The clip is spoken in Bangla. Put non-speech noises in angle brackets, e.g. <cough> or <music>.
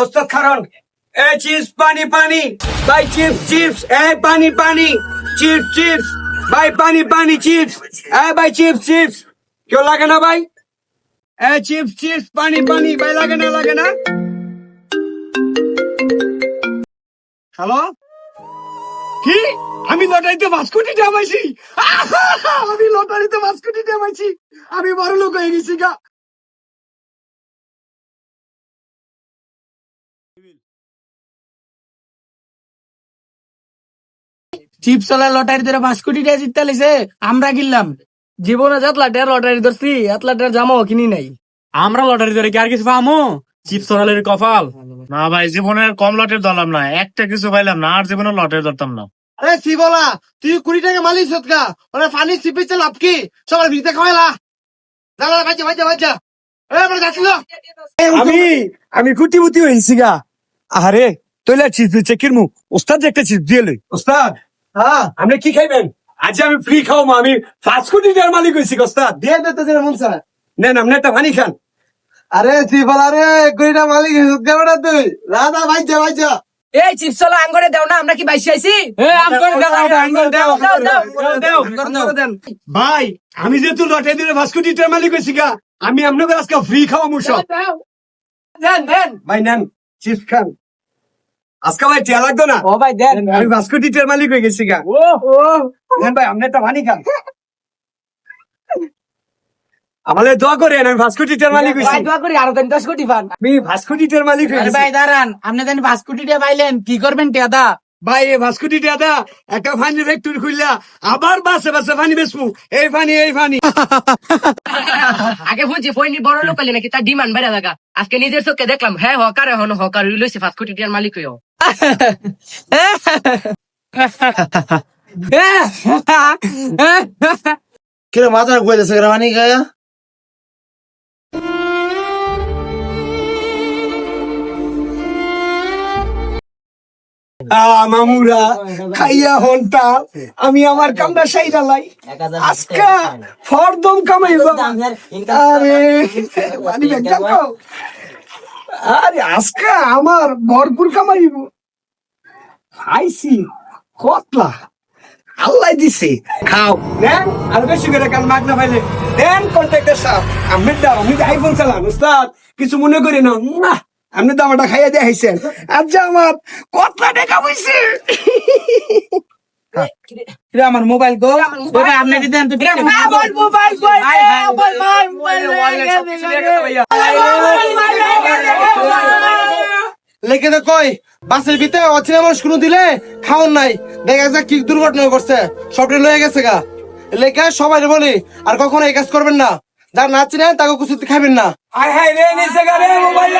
ওস্তাদ খারন এ চিপস, পানি পানি। ভাই চিপস চিপস। এ পানি পানি। Chips chips. ভাই পানি পানি, চিপস। এ ভাই চিপস চিপস। কেউ লাগে না ভাই? এ চিপস চিপস, পানি পানি। ভাই লাগে না লাগে না? হ্যালো? কি? আমি লটারিতে পাঁচ কোটি আমি লটারিতে পাঁচ কোটি আমি বড় লোক হয়ে গেছি গা। চিপস ওলা লটারি ধরে পাঁচ কোটি টাকা জিততে লিছে আমরা কিনলাম জীবনে লাটের লটারি ধরছি জামাও কিনি নাই। আমরা লটারি ধরে কি আর কিছু পামো? চিপস সরালের কপাল না ভাই জীবনে কম লটের ধরলাম না একটা কিছু পাইলাম না আর জীবনে লটের ধরতাম না। আরে শিবলা তুই কুড়ি টাকা মালিক সৎকা ওরা পানি চিপেছে লাভ কি? সবার ভিতরে খাওয়ালা দাদা বাচ্চা বাচ্চা বাচ্চা। এ আমরা যাচ্ছিল। আমি আমি কুটিপুতি হয়েছি গা। আরে তোলা চিজ দিচ্ছে কিরমু ওস্তাদ যে একটা চিজ দিয়ে লই। ওস্তাদ হ্যাঁ আপনি কি খাইবেন? আজ আমি ফ্রি খাও মা আমি পাঁচ কোটি টাকার মালিক হয়েছি গো, ওস্তাদ। দিয়ে দে তো যেন মন স্যার। নেন আপনি একটা পানি খান। আরে শিবলা রে টাকা মালিক সৎকা বেটা তুই। দাদা বাচ্চা বাচ্চা এই চিপস ওলা আঙ্গরে দাও না আমরা কি বাইসে আইছি? ভাই আমি যেহেতু লটারি দিয়ে পাঁচ কোটি টাকার মালিক হয়েছি গা আমি আপনাকে আজকে ফ্রি খাওয়া মুসব দেন দেন। ভাই নেন চিপস খান। আজকে ভাই টিয়া লাগতো না? ও ভাই দেন। আমি ভাস্কর টিটার মালিক হয়ে গেছি গা। ও ও। নেন ভাই আমনে তো ভানি খান। আমাদের দোয়া করেন আমি ভাস্কর টিটার মালিক হইছি ভাই দোয়া করি আরও দেন দশ কোটি পান। আমি ভাস্কর টিটার মালিক হইছি ভাই দাঁড়ান। আপনি জানি ভাস্কর টিটা পাইলেন। কি করবেন টেদা ভাই এই পাঁচ কোটি টাকা একটা ফানি ফ্যাক্টরি খুললা। আবার বাসে বাসে ফানি বেচবো। এই ফানি এই ফানি। <laughs> আগে শুনছি ফইনি বড় লোক হলে নাকি তার ডিমান্ড বেড়ে থাকা। আজকে নিজের চোখে দেখলাম হ্যাঁ হকার এখন হকার। লইছে পাঁচ কোটি মালিক হইও <laughs> কিরে মাথা গুয়ে রানি গায়া মামুরা খাইয়া হন্টা আমি আমার সাইরা লাই। আজকা ফরদম কামাইব আরে আরে আজকা আমার ভরপুর কামাইব খাইছি কতলা। আল্লাহ দিছে। খাও। দেন আর বেশি করে কাল মাগনা পাইলে দেন কন্ট্যাক্টের সাপ। আমি দাও আমি আইফোন চালান উস্তাদ। কিছু মনে করি না। আপনি দামাটা খাইয়া দিয়ে হাইছেন আজ আমার কতলা টাকা হইছে আমার মোবাইল গো আপনি কি দেন তো মোবাইল মোবাইল লেখে দে কই বাসের ভিতরে অচেনা মানুষ কোনো দিলে খাওন নাই দেখা যাক কি দুর্ঘটনা করছে সবটা লয়ে গেছে গা লেখা সবাই বলি আর কখনো এই কাজ করবেন না যার নাচি না তাকে কিছু খাবেন না আয় হায় রে নিচে গা রে মোবাইল